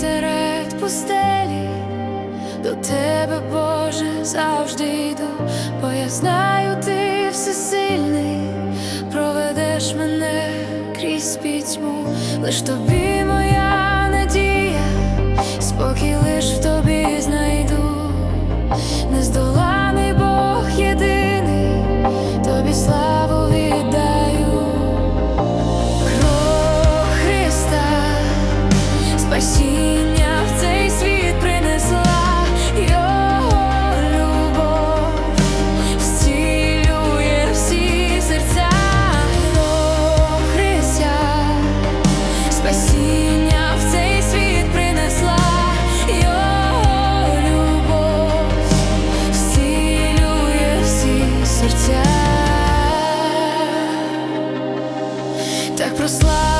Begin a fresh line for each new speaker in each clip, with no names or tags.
серед пустелі, до тебе, Боже, завжди йду, бо я знаю, ти всесильний, проведеш мене крізь пітьму, лиш тобі моя надія, спокій лиш в тобі знайду, не здоланий Бог єдиний, тобі славу віддай. спасибо. так прослав.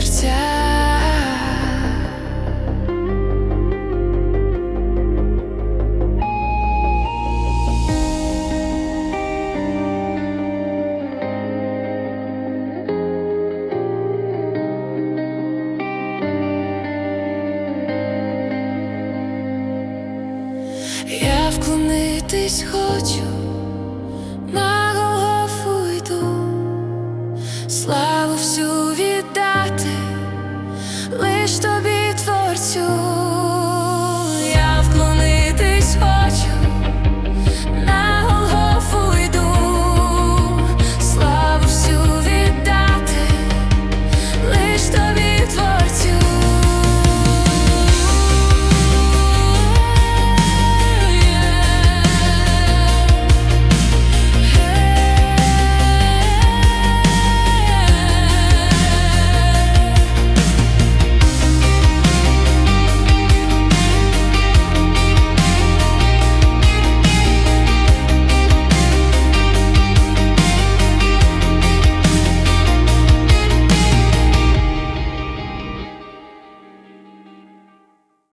серця. Я вклонитись хочу. ж тобі.